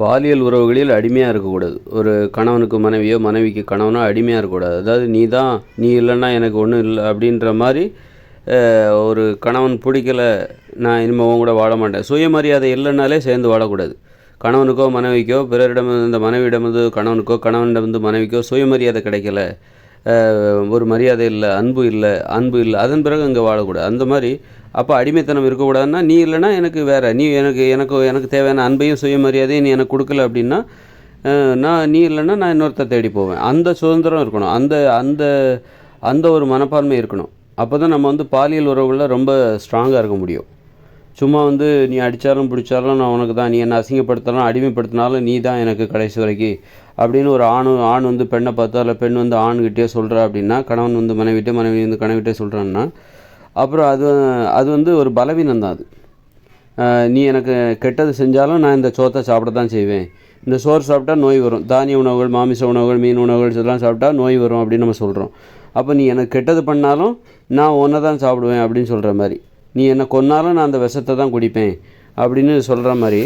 பாலியல் உறவுகளில் அடிமையாக இருக்கக்கூடாது. ஒரு கணவனுக்கு மனைவியோ மனைவிக்கு கணவனோ அடிமையாக இருக்கக்கூடாது. அதாவது நீ தான் நீ இல்லைன்னா எனக்கு ஒன்றும் இல்லை அப்படின்ற மாதிரி ஒரு கணவன் பிடிக்கல நான் இனிமேல் உன் கூட வாழ மாட்டேன். சுயமரியாதை இல்லைன்னாலே சேர்ந்து வாழக்கூடாது. கணவனுக்கோ மனைவிக்கோ பிறரிடம் இந்த மனைவியிடமிருந்து கணவனுக்கோ கணவனிடமிருந்து மனைவிக்கோ சுயமரியாதை கிடைக்கல. ஒரு மரியாதை இல்லை அன்பு இல்லை அன்பு இல்லை அதன் பிறகு அங்கே வாழக்கூடாது. அந்த மாதிரி அப்போ அடிமைத்தனம் இருக்கக்கூடாதுன்னா நீ இல்லைன்னா எனக்கு வேறு. நீ எனக்கு எனக்கு எனக்கு தேவையான அன்பையும் சுயமரியாதையும் நீ எனக்கு கொடுக்கல அப்படின்னா நான் நீ இல்லைன்னா நான் இன்னொருத்த தேடி போவேன். அந்த சுதந்திரம் இருக்கணும். அந்த அந்த அந்த ஒரு மனப்பான்மை இருக்கணும். அப்போ தான் நம்ம வந்து பாலியல் உறவுகளில் ரொம்ப ஸ்ட்ராங்காக இருக்க முடியும். சும்மா வந்து நீ அடித்தாலும் பிடிச்சாலும் நான் உனக்கு தான். நீ என்னை அசிங்கப்படுத்தினாலும் அடிமைப்படுத்தினாலும் நீ தான் எனக்கு கடைசி வரைக்கும். அப்படின்னு ஒரு ஆண் ஆண் வந்து பெண்ணை பார்த்தா இல்லை பெண் வந்து ஆண்கிட்டே சொல்கிறா அப்படின்னா கணவன் வந்து மனைவிட்டே மனைவி வந்து கணவிட்டே சொல்கிறான்னா அப்புறம் அது அது வந்து ஒரு பலவீனம் தான் அது நீ எனக்கு கெட்டது செஞ்சாலும் நான் இந்த சோத்தை சாப்பிட தான் செய்வேன். இந்த சோறு சாப்பிட்டா நோய் வரும். தானிய உணவுகள் மாமிச உணவுகள் மீன் உணவுகள் இதெல்லாம் சாப்பிட்டா நோய் வரும் அப்படின்னு நம்ம சொல்கிறோம் அப்போ நீ எனக்கு கெட்டது பண்ணாலும் நான் ஒன்றை தான் சாப்பிடுவேன் அப்படின்னு சொல்கிற மாதிரி. நீ என்னை கொன்னாலும் நான் அந்த விஷத்தை தான் குடிப்பேன் அப்படின்னு சொல்கிற மாதிரி.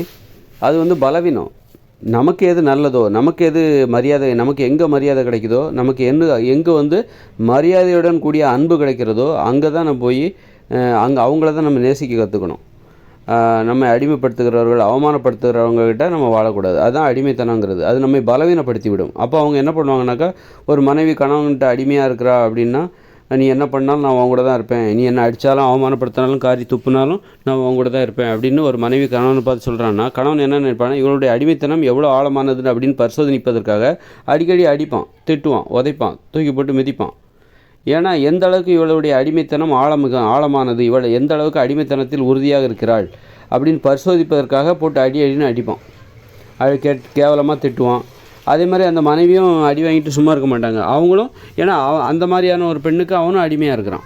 அது வந்து பலவீனம். நமக்கு எது நல்லதோ நமக்கு எது மரியாதை நமக்கு எங்கே மரியாதை கிடைக்குதோ நமக்கு என்ன எங்கே வந்து மரியாதையுடன் கூடிய அன்பு கிடைக்கிறதோ அங்கே தான் நம்ம போய் அங்கே அவங்கள தான் நம்ம நேசிக்க கற்றுக்கணும் நம்ம அடிமைப்படுத்துகிறவர்கள் அவமானப்படுத்துகிறவங்ககிட்ட நம்ம வாழக்கூடாது. அதுதான் அடிமைத்தனங்கிறது. அது நம்மை பலவீனப்படுத்தி விடும் அப்போ அவங்க என்ன பண்ணுவாங்கனாக்கா ஒரு மனைவி கணவன்கிட்ட அடிமையாக இருக்கிறா அப்படின்னா நீ என்ன பண்ணாலும் நான் உன் கூட தான் இருப்பேன். நீ என்ன அடித்தாலும் அவமானப்படுத்தினாலும் காரி துப்புனாலும் நான் உன் கூட தான் இருப்பேன் அப்படின்னு ஒரு மனைவி கணவனை பார்த்து சொல்கிறான்னா கணவன் என்ன நினைப்பானா இவளுடைய அடிமைத்தனம் எவ்வளோ ஆழமானது அப்படின்னு பரிசோதனிப்பதற்காக அடிக்கடி அடிப்பான் திட்டுவான் உதைப்பான் தூக்கி போட்டு மிதிப்பான். ஏன்னா எந்த அளவுக்கு இவளுடைய அடிமைத்தனம் ஆழமிக ஆழமானது இவள் எந்த அளவுக்கு அடிமைத்தனத்தில் உறுதியாக இருக்கிறாள் அப்படின்னு பரிசோதிப்பதற்காக போட்டு அடி அடின்னு அடிப்பான். அது கே கேவலமாக திட்டுவான். அதே மாதிரி அந்த மனைவியும் அடி வாங்கிட்டு சும்மா இருக்க மாட்டாங்க. அவங்களும் ஏன்னா அவ- அந்த மாதிரியான ஒரு பெண்ணுக்கு அவனும் அடிமையாக இருக்கிறான்.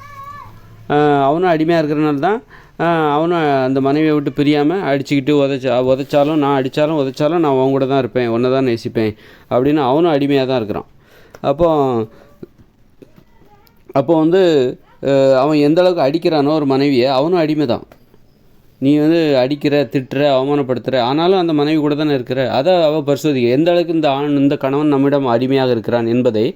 அவனும் அடிமையாக இருக்கிறனால தான் அவனும் அந்த மனைவியை விட்டு பிரியாமல் அடிச்சுக்கிட்டு உதைச்சா உதைச்சாலும் நான் அடித்தாலும் உதைச்சாலும் நான் அவங்க கூட தான் இருப்பேன் ஒன்றை தான் நேசிப்பேன் அப்படின்னு அவனும் அடிமையாக தான் இருக்கிறான். அப்போ அப்போ வந்து அவன் எந்த அளவுக்கு அடிக்கிறானோ ஒரு மனைவியை அவனும் அடிமை தான் நீ வந்து அடிக்கிற திட்டுற அவமானப்படுத்துகிற ஆனாலும் அந்த மனைவி கூட தானே இருக்கிற. அதை அவள் பரிசோதிக்க. எந்த அளவுக்கு இந்த ஆண் இந்த கணவன் நம்மிடம் அடிமையாக இருக்கிறான் என்பதை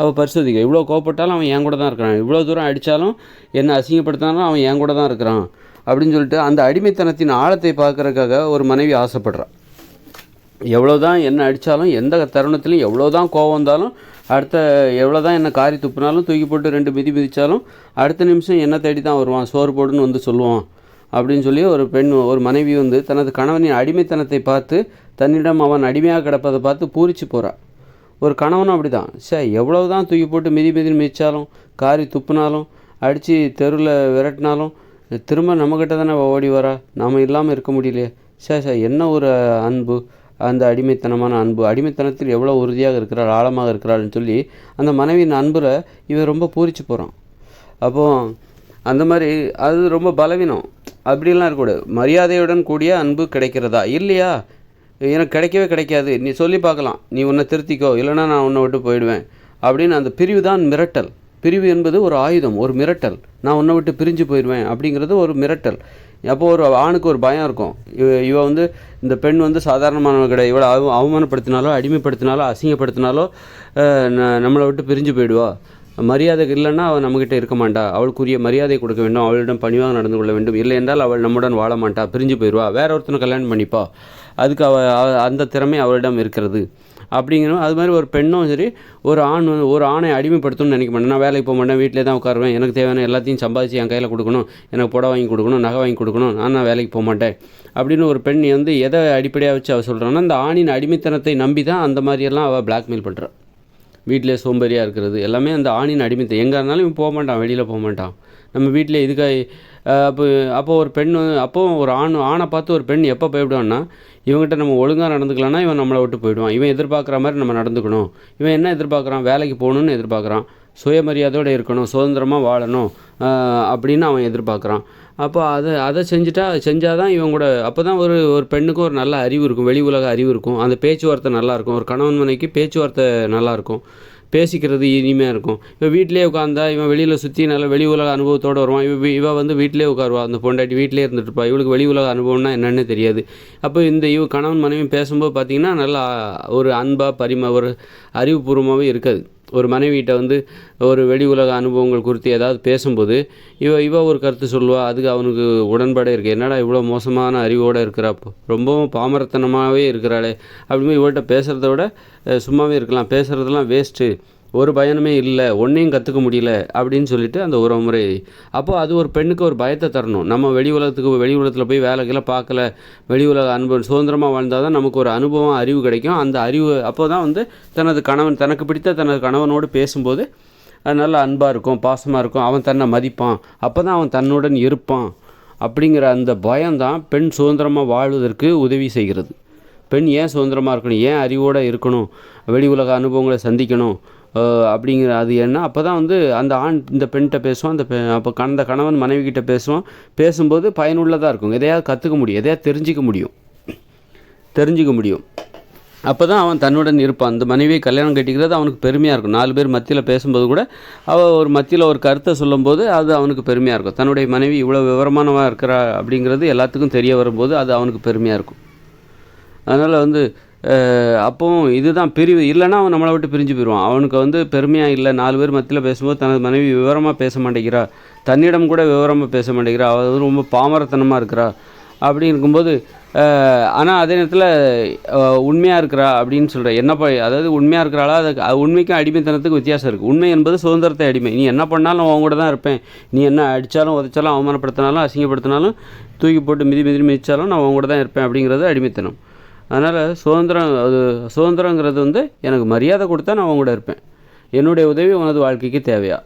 அவள் பரிசோதிக்க. இவ்வளோ கோவப்பட்டாலும் அவன் என் கூட தான் இருக்கிறான். இவ்வளோ தூரம் அடித்தாலும் என்னை அசிங்கப்படுத்தினாலும் அவன் என் கூட தான் இருக்கிறான் அப்படின்னு சொல்லிட்டு அந்த அடிமைத்தனத்தின் ஆழத்தை பார்க்குறதுக்காக ஒரு மனைவி ஆசைப்படுறான் எவ்வளோ தான் என்ன அடித்தாலும் எந்த தருணத்துலையும் எவ்வளோ தான் கோவம் வந்தாலும் அடுத்த எவ்வளோ தான் என்ன காரி துப்புனாலும் தூக்கி போட்டு ரெண்டு மிதி மிதித்தாலும் அடுத்த நிமிஷம் என்ன தேடி தான் வருவான். சோறு போடுன்னு வந்து சொல்லுவான். அப்படின்னு சொல்லி ஒரு பெண் ஒரு மனைவி வந்து தனது கணவனின் அடிமைத்தனத்தை பார்த்து தன்னிடம் அவன் அடிமையாக கிடப்பதை பார்த்து பூரிச்சு போகிறான் ஒரு கணவனும் அப்படி தான் சே எவ்வளோ தான் தூக்கி போட்டு மிதி மிதி மிதித்தாலும் காரி துப்புனாலும் அடித்து தெருவில் விரட்டினாலும் திரும்ப நம்மக்கிட்ட தானே ஓடி வரா? நாம் இல்லாமல் இருக்க முடியலையே. சே சே என்ன ஒரு அன்பு? அந்த அடிமைத்தனமான அன்பு. அடிமைத்தனத்தில் எவ்வளோ உறுதியாக இருக்கிறாள் ஆழமாக இருக்கிறாள்னு சொல்லி அந்த மனைவியின் அன்புல இவன் ரொம்ப பூரிச்சு போகிறான் அப்போது அந்த மாதிரி அது ரொம்ப பலவீனம். அப்படிலாம் இருக்கக்கூடாது மரியாதையுடன் கூடிய அன்பு கிடைக்கிறதா? இல்லையா? எனக்கு கிடைக்கவே கிடைக்காது. நீ சொல்லி பார்க்கலாம். நீ உன்னை திருத்திக்கோ. இல்லைன்னா நான் உன்னை விட்டு போயிடுவேன். அப்படின்னு அந்த பிரிவு தான் மிரட்டல். பிரிவு என்பது ஒரு ஆயுதம் ஒரு மிரட்டல். நான் உன்னை விட்டு பிரிஞ்சு போயிடுவேன் அப்படிங்கிறது ஒரு மிரட்டல். அப்போது ஒரு ஆணுக்கு ஒரு பயம் இருக்கும். இவ இவ வந்து இந்த பெண் வந்து சாதாரணமானவ கிடையாது. இவளை அவ அவமானப்படுத்தினாலோ அடிமைப்படுத்தினாலோ அசிங்கப்படுத்தினாலோ நம்மளை விட்டு பிரிஞ்சு போயிடுவா. மரியாதை இல்லைன்னா அவள் நம்மக்கிட்ட இருக்க மாட்டா. அவளுக்குரிய மரியாதை கொடுக்க வேண்டும். அவளிடம் பணிவாக நடந்து கொள்ள வேண்டும். இல்லை என்றால் அவள் நம்முடன் வாழ மாட்டா. பிரிஞ்சு போயிடுவா. வேற ஒருத்தனை கல்யாணம் பண்ணிப்பா. அதுக்கு அவ அந்த திறமை அவளிடம் இருக்கிறது. அப்படிங்கிற அது மாதிரி ஒரு பெண்ணும் சரி ஒரு ஆண் வந்து ஒரு ஆணை அடிமைப்படுத்தணும்னு நினைக்க மாட்டேன். நான் வேலைக்கு போக மாட்டேன். வீட்டிலே தான் உட்காருவேன். எனக்கு தேவையான எல்லாத்தையும் சம்பாதிச்சு என் கையில் கொடுக்கணும். எனக்கு புடவை வாங்கி கொடுக்கணும் நகை வாங்கி கொடுக்கணும். நான் நான் வேலைக்கு போக மாட்டேன். அப்படின்னு ஒரு பெண் வந்து எதை அடிப்படையாக வச்சு அவள் சொல்கிறான்னா அந்த ஆணின் அடிமைத்தனத்தை நம்பி தான் அந்த மாதிரியெல்லாம் அவள் பிளாக்மெயில் பண்ணுறான் வீட்டிலே சோம்பேறியாக இருக்கிறது எல்லாமே அந்த ஆணின் அடிமைத்தை எங்கே இருந்தாலும் இவன் போக மாட்டான் வெளியில் போக மாட்டான் நம்ம வீட்டிலே இதுக்காக அப்போ அப்போ ஒரு பெண் வந்து அப்போ ஒரு ஆண் ஆணை பார்த்து ஒரு பெண் எப்போ போய்விடுவான்னா இவங்ககிட்ட நம்ம ஒழுங்காக நடந்துக்கலாம்னா இவன் நம்மளை விட்டு போயிடுவான். இவன் எதிர்பார்க்குற மாதிரி நம்ம நடந்துக்கணும். இவன் என்ன எதிர்பார்க்குறான்? வேலைக்கு போகணுன்னு எதிர்பார்க்குறான். சுயமரியாதையோடு இருக்கணும் சுதந்திரமாக வாழணும் அப்படின்னு அவன் எதிர்பார்க்குறான். அப்போ அதை அதை செஞ்சுட்டா செஞ்சால் தான் இவங்க கூட அப்போ தான் ஒரு ஒரு பெண்ணுக்கும் ஒரு நல்ல அறிவு இருக்கும் வெளி உலக அறிவு இருக்கும். அந்த பேச்சுவார்த்தை நல்லா இருக்கும். ஒரு கணவன் மனைக்கு பேச்சுவார்த்தை நல்லாயிருக்கும் பேசிக்கிறது இனிமையாக இருக்கும். இப்போ வீட்டிலே உட்காந்தா இவன் வெளியில் சுற்றி நல்ல வெளி உலக அனுபவத்தோடு வருவான். இவ இவன் வந்து வீட்டிலே உட்காருவா. அந்த பொண்டாட்டி வீட்டிலே இருந்துட்டுருப்பா. இவளுக்கு வெளி உலக அனுபவம்னா என்னென்னு தெரியாது. அப்போ இந்த இவ கணவன் மனைவி பேசும்போது பார்த்திங்கன்னா நல்லா ஒரு அன்பாக பரிம ஒரு அறிவுபூர்வமாகவே இருக்காது. ஒரு மனைவிகிட்ட வந்து ஒரு வெளி உலக அனுபவங்கள் குறித்து ஏதாவது பேசும்போது இவ இவ ஒரு கருத்து சொல்லுவா அதுக்கு அவனுக்கு உடன்பாடே இருக்குது என்னடா இவ்வளோ மோசமான அறிவோடு இருக்கிறாப்போ ரொம்பவும் பாமரத்தனமாகவே இருக்கிறாளே. அப்படின்னு இவள்கிட்ட பேசுகிறத விட சும்மாவே இருக்கலாம். பேசுகிறதெல்லாம் வேஸ்ட்டு ஒரு பயனுமே இல்லை ஒன்றையும் கற்றுக்க முடியல அப்படின்னு சொல்லிட்டு அந்த உறவுமுறை முறை. அப்போ அது ஒரு பெண்ணுக்கு ஒரு பயத்தை தரணும். நம்ம வெளி உலகத்துக்கு வெளி உலகத்தில் போய் வேலைக்கெல்லாம் பார்க்கல வெளி உலக அனுபவம் சுதந்திரமாக வாழ்ந்தால் தான் நமக்கு ஒரு அனுபவம் அறிவு கிடைக்கும். அந்த அறிவு அப்போ தான் வந்து தனது கணவன் தனக்கு பிடித்த தனது கணவனோடு பேசும்போது அது நல்ல அன்பாக இருக்கும் பாசமாக இருக்கும். அவன் தன்னை மதிப்பான். அப்போ தான் அவன் தன்னுடன் இருப்பான். அப்படிங்கிற அந்த பயம்தான் பெண் சுதந்திரமாக வாழ்வதற்கு உதவி செய்கிறது. பெண் ஏன் சுதந்திரமாக இருக்கணும்? ஏன் அறிவோடு இருக்கணும்? வெளி உலக அனுபவங்களை சந்திக்கணும்? அப்படிங்கிற அது என்ன? அப்போ தான் வந்து அந்த ஆண் இந்த பெண்கிட்ட பேசுவான் அந்த பெ அப்போ கணந்த கணவன் மனைவி கிட்ட பேசுவான் பேசும்போது பயனுள்ளதாக இருக்கும். எதையாவது கற்றுக்க முடியும். எதையாவது தெரிஞ்சிக்க முடியும். தெரிஞ்சிக்க முடியும். அப்போ தான் அவன் தன்னுடன் இருப்பான். அந்த மனைவியை கல்யாணம் கட்டிக்கிறது அவனுக்கு பெருமையாக இருக்கும். நாலு பேர் மத்தியில் பேசும்போது கூட அவள் ஒரு மத்தியில் ஒரு கருத்தை சொல்லும்போது அது அவனுக்கு பெருமையாக இருக்கும். தன்னுடைய மனைவி இவ்வளோ விவரமானவா இருக்கிறா அப்படிங்கிறது எல்லாத்துக்கும் தெரிய வரும்போது அது அவனுக்கு பெருமையாக இருக்கும். அதனால் வந்து அப்போவும் இதுதான் பிரிவு. இல்லைன்னா அவன் நம்மளை விட்டு பிரிஞ்சு போயிடுவான். அவனுக்கு வந்து பெருமையாக இல்லை. நாலு பேர் மத்தியில் பேசும்போது தனது மனைவி விவரமாக பேச மாட்டேங்கிறா. தன்னிடம் கூட விவரமாக பேச மாட்டேங்கிறா. அவள் வந்து ரொம்ப பாமரத்தனமாக இருக்கிறா. அப்படி இருக்கும்போது ஆனால் அதே நேரத்தில் உண்மையாக இருக்கிறா அப்படின்னு சொல்கிற என்ன ப அதாவது உண்மையாக இருக்கிறாளா? அது உண்மைக்கும் அடிமைத்தனத்துக்கு வித்தியாசம் இருக்குது உண்மை என்பது சுதந்திரத்தை அடிமை. நீ என்ன பண்ணாலும் அவன் கூட தான் இருப்பேன். நீ என்ன அடித்தாலும் உதைச்சாலும் அவமானப்படுத்தினாலும் அசிங்கப்படுத்தினாலும் தூக்கி போட்டு மிதி மிதி மிதிச்சாலும் நான் அவன் கூட தான் இருப்பேன் அப்படிங்கிறது அடிமைத்தனம். அதனால் சுதந்திரம் அது சுதந்திரங்கிறது வந்து எனக்கு மரியாதை கொடுத்தா நான் அவங்க கூட இருப்பேன். என்னுடைய உதவி உனது வாழ்க்கைக்கு தேவையா?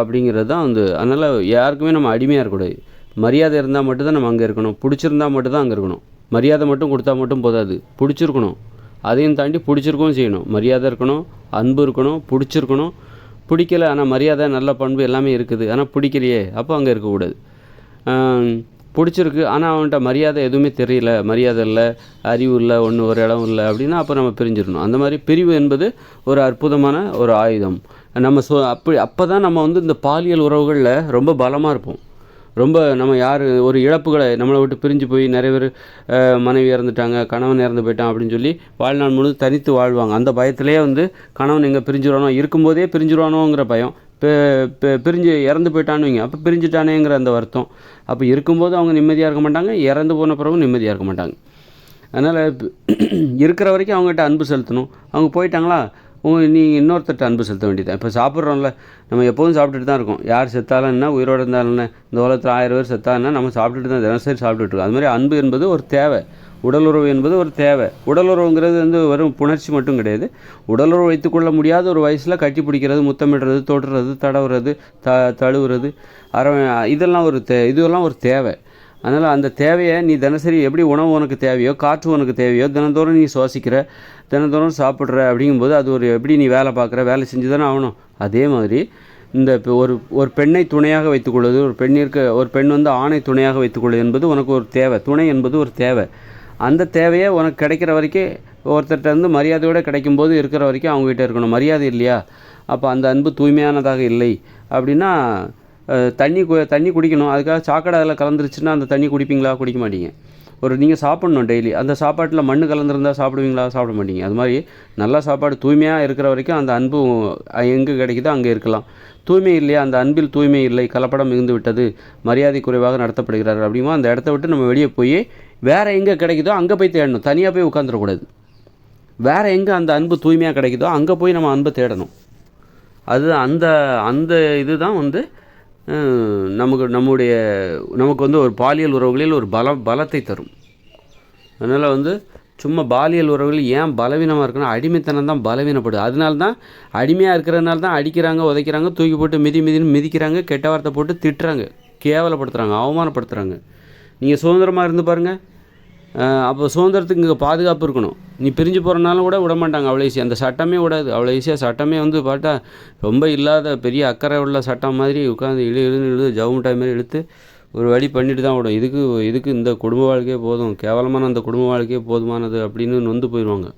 அப்படிங்கிறது தான் வந்து அதனால் யாருக்குமே நம்ம அடிமையாக இருக்கக்கூடாது மரியாதை இருந்தால் மட்டும்தான் நம்ம அங்கே இருக்கணும். பிடிச்சிருந்தா மட்டும்தான் அங்கே இருக்கணும். மரியாதை மட்டும் கொடுத்தா மட்டும் போதாது. பிடிச்சிருக்கணும். அதையும் தாண்டி பிடிச்சிருக்கவும் செய்யணும். மரியாதை இருக்கணும் அன்பு இருக்கணும் பிடிச்சிருக்கணும். பிடிக்கல ஆனால் மரியாதை நல்ல பண்பு எல்லாமே இருக்குது. ஆனால் பிடிக்கலையே அப்போ அங்கே இருக்கக்கூடாது. பிடிச்சிருக்கு. ஆனால் அவன்கிட்ட மரியாதை எதுவுமே தெரியல. மரியாதை இல்லை அறிவு இல்லை ஒன்று ஒரு இடம் இல்லை அப்படின்னா அப்போ நம்ம பிரிஞ்சிடணும். அந்த மாதிரி பிரிவு என்பது ஒரு அற்புதமான ஒரு ஆயுதம். நம்ம சொ அப்படி அப்போ தான் நம்ம வந்து இந்த பாலியல் உறவுகளில் ரொம்ப பலமாக இருப்போம். ரொம்ப நம்ம யார் ஒரு இழப்புகளை நம்மளை விட்டு பிரிஞ்சு போய் நிறைய பேர் மனைவி இறந்துட்டாங்க கணவன் இறந்து போயிட்டான் அப்படின்னு சொல்லி வாழ்நாள் முழு தனித்து வாழ்வாங்க. அந்த பயத்திலேயே வந்து கணவன் எங்கே பிரிஞ்சுருவானோ இருக்கும்போதே பிரிஞ்சுருவானோங்கிற பயம் பிரிஞ்சு இறந்து போயிட்டான்னு வைங்க. அப்போ பிரிஞ்சுட்டானேங்கிற அந்த வருத்தம். அப்போ இருக்கும்போது அவங்க நிம்மதியாக இருக்க மாட்டாங்க இறந்து போன பிறகு நிம்மதியாக இருக்க மாட்டாங்க. அதனால் இருக்கிற வரைக்கும் அவங்ககிட்ட அன்பு செலுத்தணும். அவங்க போயிட்டாங்களா? உங்க நீங்கள் இன்னொருத்தட்ட அன்பு செலுத்த வேண்டியதான் இப்போ சாப்பிட்றோம்ல நம்ம எப்போதும் சாப்பிட்டுட்டு தான் இருக்கோம். யார் செத்தாலும் என்ன உயிரோடு இருந்தாலும் என்ன? இந்த உலகத்தில் ஆயிரம் பேர் செத்தாங்கன்னா நம்ம சாப்பிட்டுட்டு தான் தினசரி சாப்பிட்டுட்டு இருக்கோம். அது மாதிரி அன்பு என்பது ஒரு தேவை. உடலுறவு என்பது ஒரு தேவை. உடலுறவுங்கிறது வந்து வெறும் புணர்ச்சி மட்டும் கிடையாது. உடலுறவு வைத்துக்கொள்ள முடியாத ஒரு வயசில் கட்டி பிடிக்கிறது முத்தமிடுறது தொடுறது தடவுறது த தழுவுறது அரை இதெல்லாம் ஒரு தே இதெல்லாம் ஒரு தேவை. அதனால் அந்த தேவையை நீ தினசரி எப்படி உணவு உனக்கு தேவையோ காற்று உனக்கு தேவையோ தினந்தோறும் நீ சுவாசிக்கிற தினந்தோறும் சாப்பிட்ற அப்படிங்கும்போது அது ஒரு எப்படி நீ வேலை பார்க்குற வேலை செஞ்சு தானே ஆகணும். அதே மாதிரி இந்த இப்போ ஒரு ஒரு பெண்ணை துணையாக வைத்துக்கொள்வது ஒரு பெண்ணிற்கு ஒரு பெண் வந்து ஆணை துணையாக வைத்துக்கொள்வது என்பது உனக்கு ஒரு தேவை. துணை என்பது ஒரு தேவை. அந்த தேவையை உனக்கு கிடைக்கிற வரைக்கும் ஒருத்தர்கிட்ட வந்து மரியாதையோடு கிடைக்கும்போது இருக்கிற வரைக்கும் அவங்ககிட்ட இருக்கணும். மரியாதை இல்லையா? அப்போ அந்த அன்பு தூய்மையானதாக இல்லை. அப்படின்னா தண்ணி கு தண்ணி குடிக்கணும். அதுக்காக சாக்கடை அதில் கலந்துருச்சுன்னா அந்த தண்ணி குடிப்பீங்களா? குடிக்க மாட்டீங்க. ஒரு நீங்கள் சாப்பிட்ணும் டெய்லி. அந்த சாப்பாட்டில் மண் கலந்துருந்தா சாப்பிடுவீங்களா? சாப்பிட மாட்டீங்க. அது மாதிரி நல்ல சாப்பாடு தூய்மையாக இருக்கிற வரைக்கும் அந்த அன்பு எங்கே கிடைக்குதோ அங்கே இருக்கலாம். தூய்மை இல்லையா? அந்த அன்பில் தூய்மை இல்லை. கலப்படம் மிகுந்து விட்டது மரியாதை குறைவாக நடத்தப்படுகிறார்கள். அப்படிமா அந்த இடத்த விட்டு நம்ம வெளியே போய் வேறு எங்கே கிடைக்குதோ அங்கே போய் தேடணும். தனியாக போய் உட்காந்துடக்கூடாது வேறு எங்கே அந்த அன்பு தூய்மையாக கிடைக்குதோ அங்கே போய் நம்ம அன்பை தேடணும். அது அந்த அந்த இது தான் வந்து நமக்கு நம்முடைய நமக்கு வந்து ஒரு பாலியல் உறவுகளில் ஒரு பல பலத்தை தரும். அதனால் வந்து சும்மா பாலியல் உறவுகள் ஏன் பலவீனமாக இருக்குன்னா அடிமைத்தனம் தான் பலவீனப்படுது. அதனால தான் அடிமையாக இருக்கிறதுனால தான் அடிக்கிறாங்க உதைக்கிறாங்க தூக்கி போட்டு மிதி மிதின்னு மிதிக்கிறாங்க கெட்ட வார்த்தை போட்டு திட்டுறாங்க கேவலப்படுத்துகிறாங்க அவமானப்படுத்துகிறாங்க நீங்கள் சுதந்திரமாக இருந்து பாருங்கள் அப்போ சுதந்திரத்துக்கு இங்கே பாதுகாப்பு இருக்கணும். நீ பிரிஞ்சு போகிறனாலும் கூட விட மாட்டாங்க அவ்வளோ ஈஸியாக அந்த சட்டமே விடாது. அவ்வளோ ஈஸியாக சட்டமே வந்து பார்த்தா ரொம்ப இல்லாத பெரிய அக்கறை உள்ள சட்டம் மாதிரி உட்காந்து இழு இழுன்னு இழுது ஜவு மிட்டாய் மாதிரி இழுத்து ஒரு வழி பண்ணிட்டு தான் விடும் இதுக்கு இதுக்கு இந்த குடும்ப வாழ்க்கையே போதும். கேவலமான அந்த குடும்ப வாழ்க்கையே போதுமானது அப்படின்னு நொந்து போயிடுவாங்க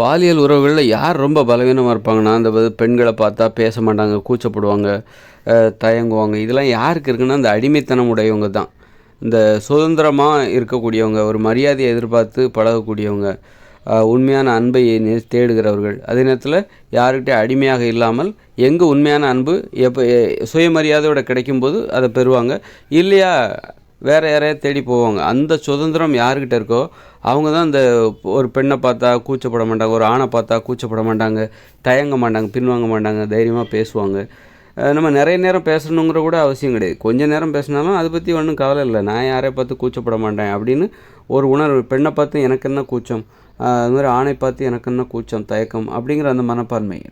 பாலியல் உறவுகளில் யார் ரொம்ப பலவீனமாக இருப்பாங்கன்னா அந்த பெண்களை பார்த்தா பேச மாட்டாங்க கூச்சப்படுவாங்க தயங்குவாங்க. இதெல்லாம் யாருக்கு இருக்குன்னா அந்த அடிமைத்தனம் உடையவங்க தான். இந்த சுதந்திரமாக இருக்கக்கூடியவங்க ஒரு மரியாதையை எதிர்பார்த்து பழகக்கூடியவங்க உண்மையான அன்பை தேடுகிறவர்கள். அதே நேரத்தில் யாருக்கிட்டே அடிமையாக இல்லாமல் எங்கே உண்மையான அன்பு எப்போ சுயமரியாதையோட கிடைக்கும்போது அதை பெறுவாங்க. இல்லையா வேறு யாரையா தேடி போவாங்க. அந்த சுதந்திரம் யாருக்கிட்ட இருக்கோ அவங்க தான் இந்த ஒரு பெண்ணை பார்த்தா கூச்சப்பட மாட்டாங்க ஒரு ஆணை பார்த்தா கூச்சப்பட மாட்டாங்க தயங்க மாட்டாங்க பின்வாங்க மாட்டாங்க தைரியமாக பேசுவாங்க. நம்ம நிறைய நேரம் பேசணுங்கிற கூட அவசியம் கிடையாது. கொஞ்ச நேரம் பேசினாலும் அதை பற்றி ஒன்றும் கவலை இல்லை. நான் யாரையும் பார்த்து கூச்சப்பட மாட்டேன் அப்படின்னு ஒரு உணர்வு. பெண்ணை பார்த்து எனக்கு என்ன கூச்சம்? அது மாதிரி ஆணை பார்த்து எனக்கு என்ன கூச்சம்? தயக்கம் அப்படிங்கிற அந்த மனப்பான்மை.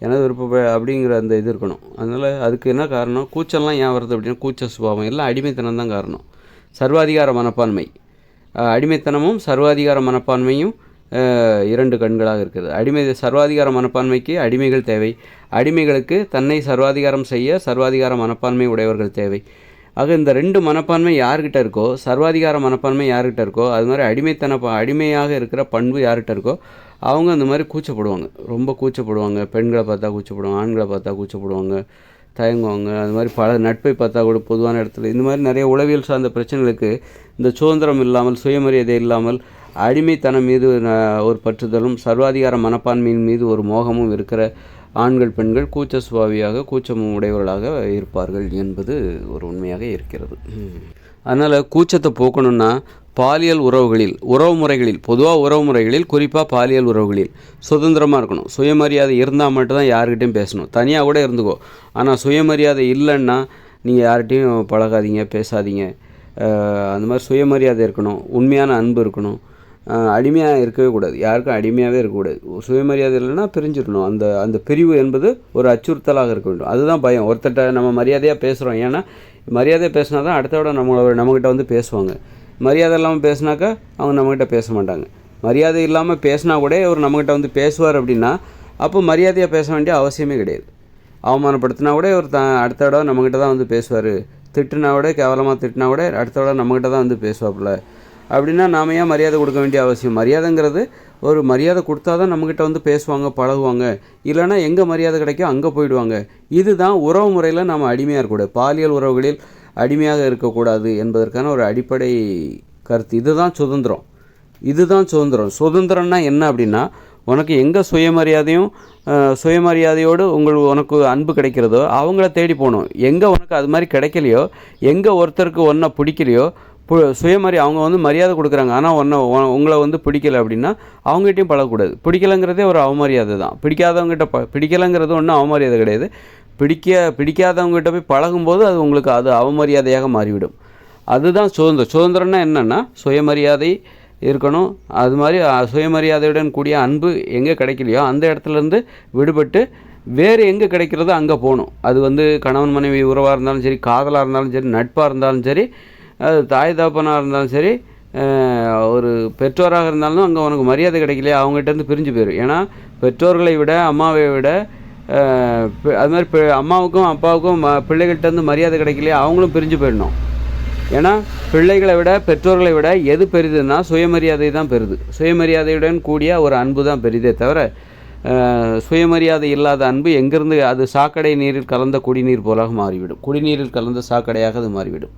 எனது விருப்ப அப்படிங்கிற அந்த இது இருக்கணும். அதனால் அதுக்கு என்ன காரணம்? கூச்சல்லாம் ஏன் வருது அப்படின்னா கூச்ச சுபாவம். எல்லாம் அடிமைத்தனம் தான் காரணம். சர்வாதிகார மனப்பான்மை. அடிமைத்தனமும் சர்வாதிகார மனப்பான்மையும் இரண்டு கண்களாக இருக்குது. அடிமை சர்வாதிகார மனப்பான்மைக்கு அடிமைகள் தேவை. அடிமைகளுக்கு தன்னை சர்வாதிகாரம் செய்ய சர்வாதிகார மனப்பான்மை உடையவர்கள் தேவை. ஆக இந்த ரெண்டு மனப்பான்மை யார்கிட்ட இருக்கோ சர்வாதிகார மனப்பான்மை யார்கிட்ட இருக்கோ அது மாதிரி அடிமைத்தன அடிமையாக இருக்கிற பண்பு யார்கிட்ட இருக்கோ அவங்க அந்த மாதிரி கூச்சப்படுவாங்க. ரொம்ப கூச்சப்படுவாங்க. பெண்களை பார்த்தா கூச்சப்படுவாங்க ஆண்களை பார்த்தா கூச்சப்படுவாங்க தயங்குவாங்க. அது மாதிரி பல நட்பை பார்த்தா கூட பொதுவான இடத்துல இந்த மாதிரி நிறைய உளவியல் சார்ந்த பிரச்சனைகளுக்கு இந்த சுதந்திரம் இல்லாமல் சுயமரியாதை இல்லாமல் அடிமைத்தனம் மீது ஒரு பற்றுதலும் சர்வாதிகார மனப்பான்மையின் மீது ஒரு மோகமும் இருக்கிற ஆண்கள் பெண்கள் கூச்ச சுபாவியாக கூச்சம் உடையவர்களாக இருப்பார்கள் என்பது ஒரு உண்மையாக இருக்கிறது. அதனால் கூச்சத்தை போக்கணும்னா பாலியல் உறவுகளில் உறவு முறைகளில் பொதுவாக உறவு முறைகளில் குறிப்பாக பாலியல் உறவுகளில் சுதந்திரமாக இருக்கணும். சுயமரியாதை இருந்தால் மட்டும்தான் யார்கிட்டையும் பேசணும். தனியாக கூட இருந்துக்கோ. ஆனால் சுயமரியாதை இல்லைன்னா நீங்கள் யார்கிட்டையும் பழகாதீங்க பேசாதீங்க. அந்த மாதிரி சுயமரியாதை இருக்கணும். உண்மையான அன்பு இருக்கணும். அடிமையாக இருக்கவே கூடாது. யாருக்கும் அடிமையாகவே இருக்கக்கூடாது சுயமரியாதை இல்லைன்னா பிரிஞ்சிடணும். அந்த அந்த பிரிவு என்பது ஒரு அச்சுறுத்தலாக இருக்க வேண்டும். அதுதான் பயம். ஒருத்தட்ட நம்ம மரியாதையாக பேசுகிறோம் ஏன்னா மரியாதையாக பேசினா தான் அடுத்த விட நம்மளை நம்மக்கிட்ட வந்து பேசுவாங்க. மரியாதை இல்லாமல் பேசினாக்கா அவங்க நம்மக்கிட்ட பேச மாட்டாங்க. மரியாதை இல்லாமல் பேசினா கூட அவர் நம்மக்கிட்ட வந்து பேசுவார் அப்படின்னா அப்போ மரியாதையாக பேச வேண்டிய அவசியமே கிடையாது. அவமானப்படுத்தினா கூட ஒரு த அடுத்த தடவை நம்மக்கிட்ட தான் வந்து பேசுவார். திட்டுனா கூட கேவலமாக திட்டினா கூட அடுத்த தடவை நம்மக்கிட்ட தான் வந்து பேசுவாப்புல. அப்படின்னா நாம ஏன் மரியாதை கொடுக்க வேண்டிய அவசியம்? மரியாதைங்கிறது ஒரு மரியாதை கொடுத்தா தான் நம்மக்கிட்ட வந்து பேசுவாங்க பழகுவாங்க. இல்லைன்னா எங்கே மரியாதை கிடைக்கோ அங்கே போயிடுவாங்க. இதுதான் உறவு முறையில் நம்ம அடிமையாக இருக்கக்கூடாது பாலியல் உறவுகளில் அடிமையாக இருக்கக்கூடாது என்பதற்கான ஒரு அடிப்படை கருத்து. இதுதான் சுதந்திரம். இதுதான் சுதந்திரம். சுதந்திரம்னா என்ன அப்படின்னா உனக்கு எங்கே சுயமரியாதையும் சுயமரியாதையோடு உங்கள் உனக்கு அன்பு கிடைக்கிறதோ அவங்கள தேடி போகணும். எங்கே உனக்கு அது மாதிரி கிடைக்கலையோ எங்கே ஒருத்தருக்கு ஒன்றை பிடிக்கலையோ சுயமரி அவங்க வந்து மரியாதை கொடுக்குறாங்க. ஆனால் ஒன்றை உங்களை வந்து பிடிக்கலை அப்படின்னா அவங்ககிட்டையும் பழகக்கூடாது. பிடிக்கலைங்கிறதே ஒரு அவமரியாதை தான். பிடிக்காதவங்ககிட்ட ப பிடிக்கலைங்கிறது ஒன்றும் அவமரியாதை கிடையாது. பிடிக்க பிடிக்காதவங்ககிட்ட போய் பழகும்போது அது உங்களுக்கு அது அவமரியாதையாக மாறிவிடும். அதுதான் சுதந்திரம். சுதந்திரம்னா என்னென்னா சுயமரியாதை இருக்கணும். அது மாதிரி சுயமரியாதையுடன் கூடிய அன்பு எங்கே கிடைக்கலையோ அந்த இடத்துலேருந்து விடுபட்டு வேறு எங்கே கிடைக்கிறதோ அங்கே போகணும். அது வந்து கணவன் மனைவி உறவாக இருந்தாலும் சரி காதலாக இருந்தாலும் சரி நட்பாக இருந்தாலும் சரி அது தாய் தகப்பனாக இருந்தாலும் சரி ஒரு பெற்றோராக இருந்தாலும் அங்கே உனக்கு மரியாதை கிடைக்கலையா அவங்ககிட்டருந்து பிரிஞ்சு போயிடும் ஏன்னா பெற்றோர்களை விட அம்மாவை விட அது மாதிரி அம்மாவுக்கும் அப்பாவுக்கும் ம பிள்ளைகள்கிட்டருந்து மரியாதை கிடைக்கலையா அவங்களும் பிரிஞ்சு போயிடணும். ஏன்னா பிள்ளைகளை விட பெற்றோர்களை விட எது பெரிதுன்னா சுயமரியாதை தான் பெருது. சுயமரியாதையுடன் கூடிய ஒரு அன்பு தான் பெரிதே தவிர சுயமரியாதை இல்லாத அன்பு எங்கேருந்து அது சாக்கடை நீரில் கலந்த குடிநீர் போலாக மாறிவிடும். குடிநீரில் கலந்த சாக்கடையாக அது மாறிவிடும்.